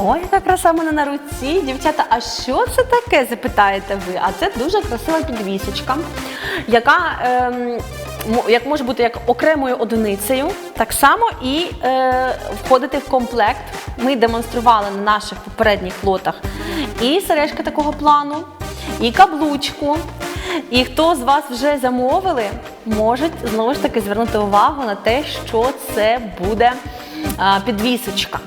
Ой, яка краса в мене на руці. Дівчата, а що це таке? Запитаєте ви? А це дуже красива підвісочка, яка ем, як може бути як окремою одиницею, так само і е, входити в комплект. Ми демонстрували на наших попередніх лотах і сережка такого плану, і каблучку. І хто з вас вже замовили, можуть знову ж таки звернути увагу на те, що це буде підвісочка.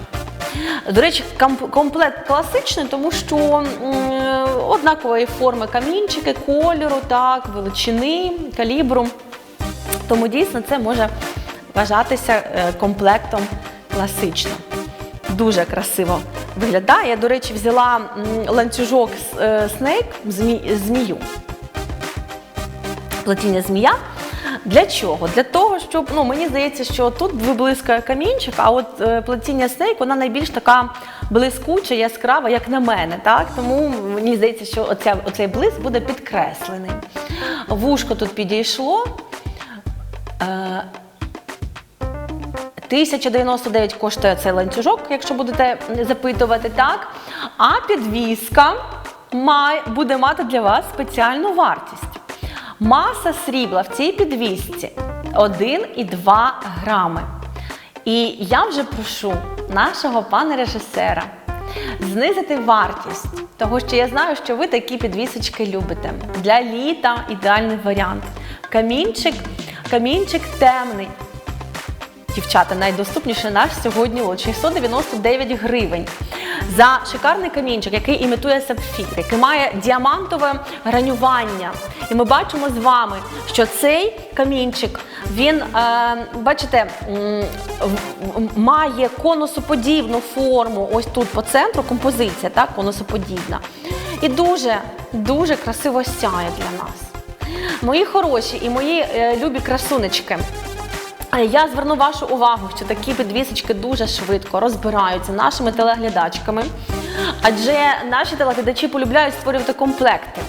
До речі, комплект класичний, тому що однакової форми камінчики, кольору, так, величини, калібру. Тому дійсно це може вважатися е, комплектом класично. Дуже красиво виглядає. Я, до речі, взяла ланцюжок Snake, змію. Плетіння змія. Для чого? Для того, щоб ну мені здається, що тут виблискує камінчик, а от е, плетіння снейк вона найбільш така блискуча, яскрава, як на мене. Так? Тому мені здається, що оця, оцей блиск буде підкреслений. Вушко тут підійшло. Е, 1099 коштує цей ланцюжок, якщо будете запитувати так. А підвіска буде мати для вас спеціальну вартість. Маса срібла в цій підвісці 1,2 грами. І я вже прошу нашого пана режисера знизити вартість, того що я знаю, що ви такі підвісочки любите. Для літа ідеальний варіант. Камінчик, камінчик темний. Дівчата, найдоступніший наш сьогодні лот 699 гривень. За шикарний камінчик, який імітує сапфір, який має діамантове гранювання. І ми бачимо з вами, що цей камінчик, він, е, бачите, має конусоподібну форму. Ось тут по центру композиція, так, конусоподібна. І дуже, дуже красиво сяє для нас. Мої хороші і мої е, любі красунечки. Я зверну вашу увагу, що такі підвісочки дуже швидко розбираються нашими телеглядачками, адже наші телеглядачі полюбляють створювати комплекти.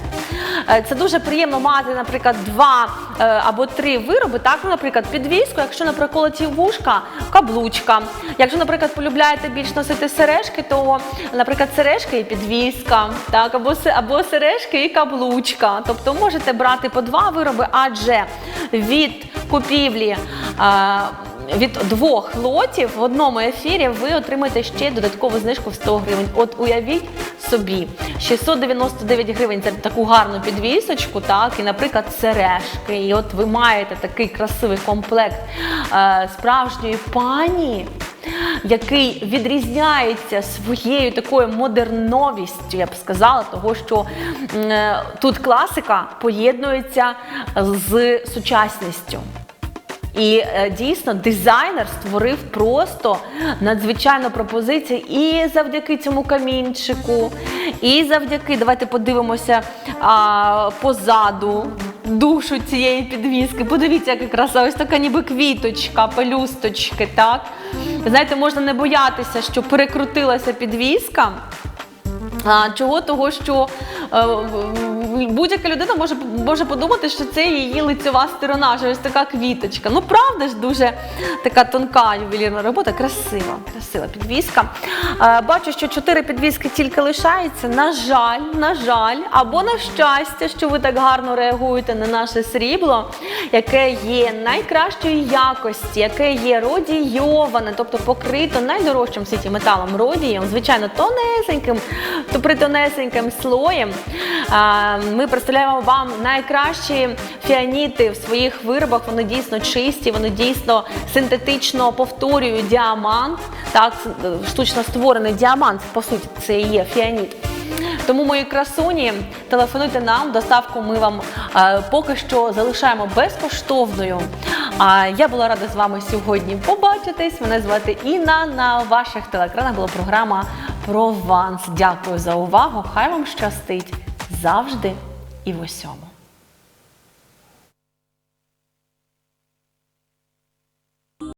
Е, Це дуже приємно мати, наприклад, два е, або три вироби, так, ну, наприклад, підвіску, якщо на приколоті вушка, каблучка. Якщо, наприклад, полюбляєте більш носити сережки, то, наприклад, сережки і підвіска, так, або, або сережки і каблучка. Тобто можете брати по два вироби, адже від купівлі. Від двох лотів в одному ефірі ви отримаєте ще додаткову знижку в 100 гривень. От уявіть собі, 699 гривень за таку гарну підвісочку, так, і, наприклад, сережки. І от ви маєте такий красивий комплект е, справжньої пані. Який відрізняється своєю такою модерновістю, я б сказала, того, що е, тут класика поєднується з сучасністю. І е, дійсно дизайнер створив просто надзвичайну пропозицію і завдяки цьому камінчику, і завдяки, давайте подивимося а, позаду душу цієї підвіски. Подивіться, яка краса, ось така ніби квіточка, пелюсточки, так? Знаєте, можна не боятися, що перекрутилася підвіска. Чого того, що е, будь-яка людина може, може подумати, що це її лицьова сторона, що ось така квіточка. Ну, правда ж, дуже така тонка ювелірна робота, красива, красива підвіска. Е, бачу, що чотири підвіски тільки лишаються. На жаль, на жаль, або на щастя, що ви так гарно реагуєте на наше срібло, яке є найкращої якості, яке є родійоване, тобто покрито найдорожчим в світі металом родієм, звичайно, тонесеньким, то притонесеньким слоєм. Ми представляємо вам найкращі фіаніти в своїх виробах. Вони дійсно чисті, вони дійсно синтетично повторюють діамант. Так, штучно створений діамант, по суті, це і є фіаніт. Тому, мої красуні, телефонуйте нам, доставку ми вам е, поки що залишаємо безкоштовною. А я була рада з вами сьогодні побачитись. Мене звати Інна. На ваших телекранах була програма Прованс. Дякую за увагу. Хай вам щастить завжди і в усьому.